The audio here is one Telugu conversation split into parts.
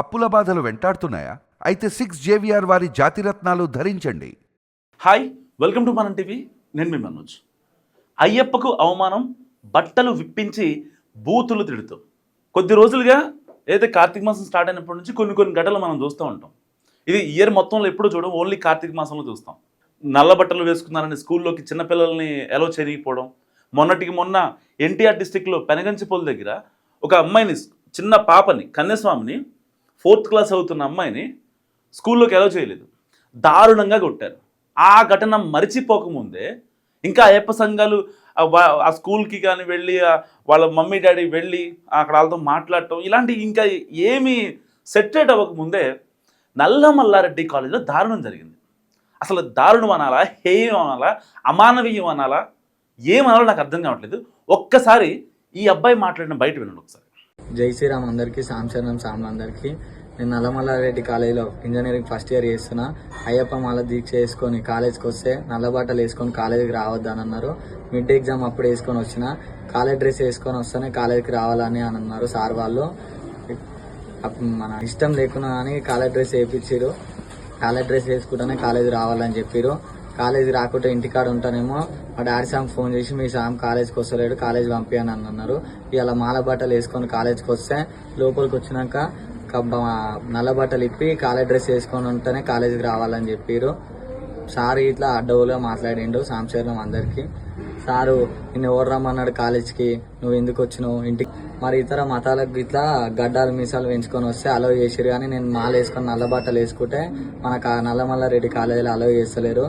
అప్పుల బాధలు వెంటాడుతున్నాయా? అయితే సిక్స్ జేవిఆర్ వారి జాతిరత్నాలు ధరించండి. Hi welcome to Manam TV. నేను మీ మనోజ్. అయ్యప్పకు అవమానం బట్టలు విప్పించి బూతులు తిడుతూ. కొద్ది రోజులుగా ఏదైతే కార్తీక మాసం స్టార్ట్ అయినప్పటి నుంచి కొన్ని కొన్ని ఘటనలు మనం చూస్తూ ఉంటాం. ఇది ఇయర్ మొత్తంలో ఎప్పుడూ చూడడం ఓన్లీ కార్తీక మాసంలో చూస్తాం. నల్ల బట్టలు వేసుకున్నారని స్కూల్లోకి చిన్నపిల్లల్ని ఎలా చేయకపోవడం మొన్నటికి మొన్న ఎన్టీఆర్ డిస్టిక్లో పెనగంచిపోల దగ్గర ఒక అమ్మాయిని చిన్న పాపని కన్యాస్వామిని ఫోర్త్ క్లాస్ అవుతున్న అమ్మాయిని స్కూల్లోకి ఎలా చేయలేదు. దారుణంగా కొట్టారు. ఆ ఘటన మరిచిపోకముందే ఇంకా అయ్యప్ప సంఘాలు ఆ స్కూల్కి కానీ వెళ్ళి వాళ్ళ మమ్మీ డాడీ వెళ్ళి అక్కడ వాళ్ళతో మాట్లాడటం ఇలాంటి ఇంకా ఏమీ సెటరేట్ అవ్వకముందే నల్లమల్లారెడ్డి కాలేజీలో దారుణం జరిగింది. అసలు దారుణం అనాలా? హేయం అనాలా? అమానవీయం అనాలా? ఏమనాలో నాకు అర్థం కావట్లేదు. ఒక్కసారి ఈ అబ్బాయి మాట్లాడిన బయట వినండి ఒకసారి. జై శ్రీరామ్ అందరికీ సాంశరణం సామ్లందరికీ నేను నల్లమల్లారెడ్డి కాలేజీలో ఇంజనీరింగ్ ఫస్ట్ ఇయర్ చేస్తున్నా. అయ్యప్ప మాల దీక్ష వేసుకొని కాలేజ్కి వస్తే నల్లబాటలు వేసుకొని కాలేజీకి రావద్దని అన్నారు. మిడ్ ఎగ్జామ్ అప్పుడు వేసుకొని వచ్చిన. కాలేజ్ డ్రెస్ వేసుకొని వస్తేనే కాలేజీకి రావాలని అని అన్నారు సార్ వాళ్ళు. మన ఇష్టం లేకున్నా కానీ కాలేజ్ డ్రెస్ వేయించారు కాలేజ్ డ్రెస్ వేసుకుంటేనే కాలేజీ రావాలని చెప్పారు కాలేజీ రాకుంటే ఇంటికాడ ఉంటానేమో. మా డాడీ సామ్ ఫోన్ చేసి మీ సామ్ కాలేజ్కి వస్తలేడు కాలేజ్ పంపించని అని అన్నారు. ఇలా మాల బట్టలు వేసుకొని కాలేజ్కి వస్తే లోపలికి వచ్చినాక నల్ల బట్టలు ఇప్పి కాలేజ్ డ్రెస్ వేసుకొని ఉంటేనే కాలేజీకి రావాలని చెప్పారు సార్ ఇట్లా అడ్డవులుగా మాట్లాడిండు సాంశరణం అందరికి. సారు నిన్ను ఎవరు రమ్మన్నాడు కాలేజ్కి? నువ్వు ఎందుకు వచ్చినావు? ఇంటికి మరి ఇతర మతాలకు ఇట్లా గడ్డాలు మీసాలు పెంచుకొని వస్తే అలో చేసిరు కానీ నేను మాల వేసుకొని నల్ల బట్టలు వేసుకుంటే మనకు నల్లమల్ల రెడ్డి కాలేజీలో అలో చేస్తలేరు.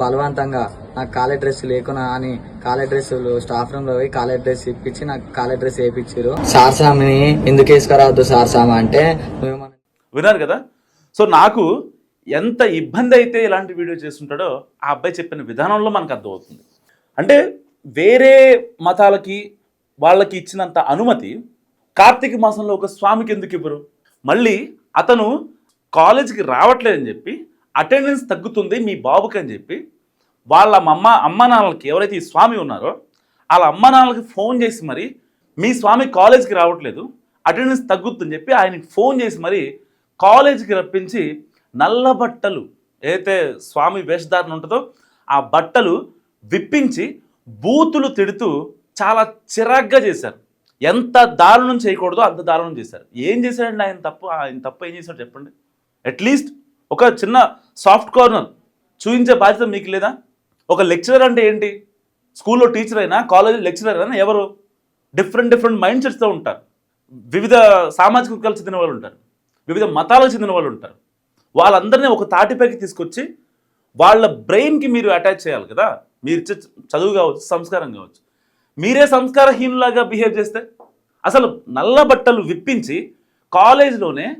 బలవంతంగా నాకు కాలే డ్రెస్ లేకున్నా అని కాలే డ్రెస్సులు స్టాఫ్ రూమ్లో పోయి కాలే డ్రెస్ ఇప్పించి నాకు కాలే డ్రెస్ వేయించారు సార్ సామ్ని ఎందుకు వేసుకురావద్దు సార్ అంటే విన్నారు కదా? సో నాకు ఎంత ఇబ్బంది అయితే ఇలాంటి వీడియో చేస్తుంటాడో ఆ అబ్బాయి చెప్పిన విధానంలో మనకు అర్థమవుతుంది. అంటే వేరే మతాలకి వాళ్ళకి ఇచ్చినంత అనుమతి కార్తీక మాసంలో ఒక స్వామికి ఎందుకు ఇవ్వరు? మళ్ళీ అతను కాలేజీకి రావట్లేదని చెప్పి అటెండెన్స్ తగ్గుతుంది మీ బాబుకి అని చెప్పి వాళ్ళ అమ్మ అమ్మ నాన్నలకి ఎవరైతే ఈ స్వామి ఉన్నారో వాళ్ళ అమ్మ నాన్నలకి ఫోన్ చేసి మరి మీ స్వామి కాలేజీకి రావట్లేదు అటెండెన్స్ తగ్గుతుందని చెప్పి ఆయనకి ఫోన్ చేసి మరి కాలేజీకి రప్పించి నల్ల బట్టలు ఏదైతే స్వామి వేషధారణ ఉంటుందో ఆ బట్టలు విప్పించి బూతులు తిడుతూ చాలా చిరాగ్గా చేశారు. ఎంత దారుణం చేయకూడదో అంత దారుణం చేశారు. ఏం చేశాడండి ఆయన తప్పు? ఆయన తప్పు ఏం చేశాడు చెప్పండి. అట్లీస్ట్ ఒక చిన్న సాఫ్ట్ కార్నర్ చూపించే బాధ్యత మీకు లేదా? ఒక లెక్చరర్ అంటే ఏంటి? స్కూల్లో టీచర్ అయినా కాలేజ్ లెక్చరర్ అయినా ఎవరు? డిఫరెంట్ డిఫరెంట్ మైండ్ సెట్స్తో ఉంటారు. వివిధ సామాజిక వర్గాలకు చెందిన వాళ్ళు ఉంటారు. వివిధ మతాలకు చెందిన వాళ్ళు ఉంటారు. వాళ్ళందరినీ ఒక తాటిపైకి తీసుకొచ్చి వాళ్ళ బ్రెయిన్కి మీరు అటాచ్ చేయాలి కదా? మీరు ఇచ్చే చదువు కావచ్చు సంస్కారం కావచ్చు. మీరే సంస్కారహీనులాగా బిహేవ్ చేస్తే? అసలు నల్ల బట్టలు విప్పించి కాలేజ్లోనే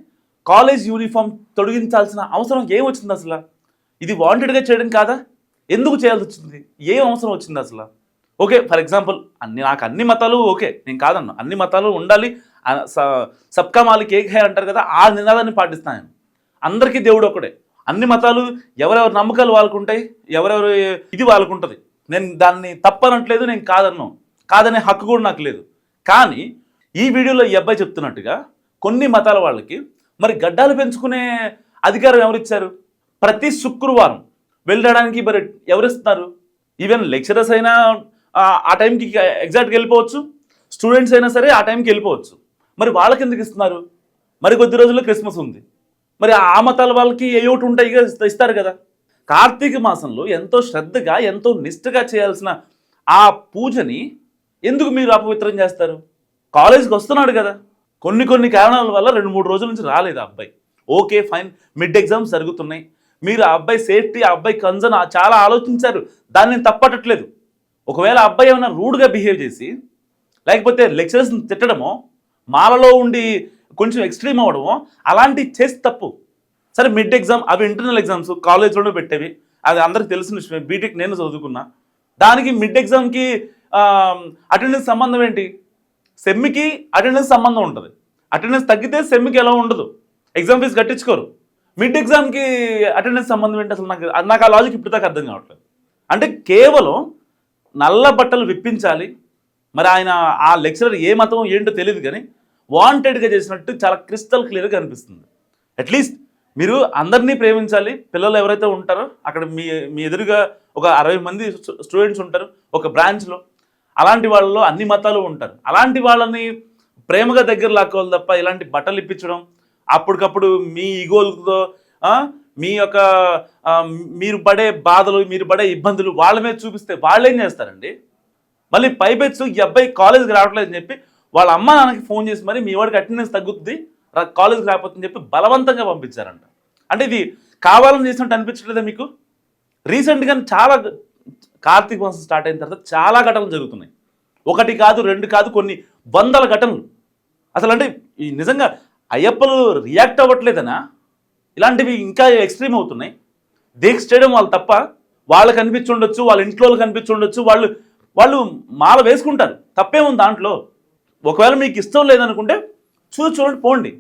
కాలేజ్ యూనిఫామ్ తొడిగించాల్సిన అవసరం ఏమొచ్చింది అసలు? ఇది వాంటెడ్గా చేయడం కాదా? ఎందుకు చేయాల్సి వచ్చింది? ఏం అవసరం వచ్చింది అసలు? ఓకే ఫర్ ఎగ్జాంపుల్ అన్ని నాకు అన్ని మతాలు ఓకే నేను కాదన్నా. అన్ని మతాలు ఉండాలి. స- సబ్కా మాలిక్ ఏక్ హై అంటారు కదా ఆ నినాదాన్ని పాటిస్తాను నేను. అందరికీ దేవుడు ఒకడే అన్ని మతాలు ఎవరెవరి నమ్మకాలు వాళ్ళకు ఉంటాయి ఎవరెవరి ఇది వాళ్ళకు ఉంటుంది నేను దాన్ని తప్పనట్లేదు నేను కాదన్నా. కాదనే హక్కు కూడా నాకు లేదు. కానీ ఈ వీడియోలో ఈ అబ్బాయి చెప్తున్నట్టుగా కొన్ని మతాల వాళ్ళకి మరి గడ్డాలు పెంచుకునే అధికారం ఎవరిచ్చారు? ప్రతి శుక్రవారం వెళ్ళడానికి మరి ఎవరిస్తున్నారు? ఈవెన్ లెక్చరర్స్ అయినా ఆ- టైంకి ఎగ్జాక్ట్గా వెళ్ళిపోవచ్చు. స్టూడెంట్స్ అయినా సరే ఆ టైంకి వెళ్ళిపోవచ్చు. మరి వాళ్ళకి ఎందుకు ఇస్తున్నారు? మరి కొద్ది రోజుల్లో క్రిస్మస్ ఉంది. మరి ఆ మతాల వాళ్ళకి ఏ ఒకటి ఉంటాయి ఇస్తారు కదా. కార్తీక మాసంలో ఎంతో శ్రద్ధగా ఎంతో నిష్ఠగా చేయాల్సిన ఆ పూజని ఎందుకు మీరు అపవిత్రం చేస్తారు? కాలేజీకి వస్తున్నాడు కదా. కొన్ని కొన్ని కారణాల వల్ల రెండు మూడు రోజుల నుంచి రాలేదు ఆ అబ్బాయి. Okay fine. మిడ్ ఎగ్జామ్స్ జరుగుతున్నాయి. మీరు ఆ అబ్బాయి సేఫ్టీ ఆ అబ్బాయి కన్సర్న్ చాలా ఆలోచించారు. దాన్ని నేను తప్పటట్లేదు ఒకవేళ అబ్బాయి ఏమైనా రూడ్గా బిహేవ్ చేసి లేకపోతే లెక్చరర్స్ని తిట్టడమో మాలలో ఉండి కొంచెం ఎక్స్ట్రీమ్ అవ్వడమో అలాంటివి చేసి తప్పు. సరే మిడ్ ఎగ్జామ్ అవి ఇంటర్నల్ ఎగ్జామ్స్ కాలేజ్లోనే పెట్టేవి. అది అందరికి తెలిసిన విషయమే. బీటెక్ నేను చదువుకున్నా. దానికి మిడ్ ఎగ్జామ్కి అటెండెన్స్ సంబంధం ఏంటి? సెమ్మికి అటెండెన్స్ సంబంధం ఉంటుంది. అటెండెన్స్ తగ్గితే సెమ్మికి ఎలా ఉండదు? ఎగ్జామ్ ఫీజు కట్టించుకోరు. మిడ్ ఎగ్జామ్కి అటెండెన్స్ సంబంధం ఏంటి అసలు? నాకు అది నాకు ఆ లాజిక్ ఇప్పుడు దాకా అర్థం కావట్లేదు. అంటే కేవలం నల్ల బట్టలు విప్పించాలి. మరి ఆయన ఆ లెక్చరర్ ఏ మతం ఏంటో తెలియదు కానీ వాంటెడ్గా చేసినట్టు చాలా క్రిస్టల్ క్లియర్గా అనిపిస్తుంది అట్లీస్ట్ మీరు అందరినీ ప్రేమించాలి. పిల్లలు ఎవరైతే ఉంటారో అక్కడ మీ మీ ఎదురుగా ఒక అరవై మంది స్టూడెంట్స్ ఉంటారు. ఒక బ్రాంచ్లో అలాంటి వాళ్ళలో అన్ని మతాలు ఉంటారు. అలాంటి వాళ్ళని ప్రేమగా దగ్గర లాక్కోవాలి తప్ప ఇలాంటి బట్టలు ఇప్పించడం అప్పటికప్పుడు మీ ఈగోలతో మీ యొక్క మీరు పడే బాధలు మీరు పడే ఇబ్బందులు వాళ్ళ మీద చూపిస్తే వాళ్ళు ఏం చేస్తారండి? మళ్ళీ పైపెచ్చు ఈ అబ్బాయి కాలేజీకి రావట్లేదు అని చెప్పి వాళ్ళ అమ్మ నాన్నకి ఫోన్ చేసి మరి మీ వాడికి అటెండెన్స్ తగ్గుద్ది కాలేజీకి కాలేజ్కి రాకపోతుందని చెప్పి బలవంతంగా పంపించారంట. అంటే ఇది కావాలని చేసినట్టు అనిపించట్లేదా మీకు? రీసెంట్గా చాలా కార్తీక మాసం స్టార్ట్ అయిన తర్వాత చాలా ఘటనలు జరుగుతున్నాయి. ఒకటి కాదు రెండు కాదు కొన్ని వందల ఘటనలు. అసలు అంటే ఈ నిజంగా అయ్యప్పలు రియాక్ట్ అవ్వట్లేదనా? ఇలాంటివి ఇంకా ఎక్స్ట్రీమ్ అవుతున్నాయి. దీక్ష చేయడం వాళ్ళు తప్ప వాళ్ళకి అనిపించుండొచ్చు వాళ్ళ ఇంట్లో వాళ్ళు వాళ్ళు వాళ్ళు మాల వేసుకుంటారు. తప్పేముంది దాంట్లో? ఒకవేళ మీకు ఇష్టం లేదనుకుంటే చూ చూడండి పోండి.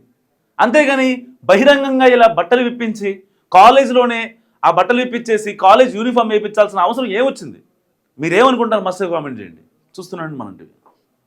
అంతేగాని బహిరంగంగా ఇలా బట్టలు విప్పించి కాలేజీలోనే ఆ బట్టలు ఇప్పించేసి కాలేజ్ యూనిఫామ్ వేయించాల్సిన అవసరం ఏమొచ్చింది? మీరేమనుకుంటారు? మస్తు కామెంట్ చేయండి. చూస్తున్నాండి మనం టీవీ.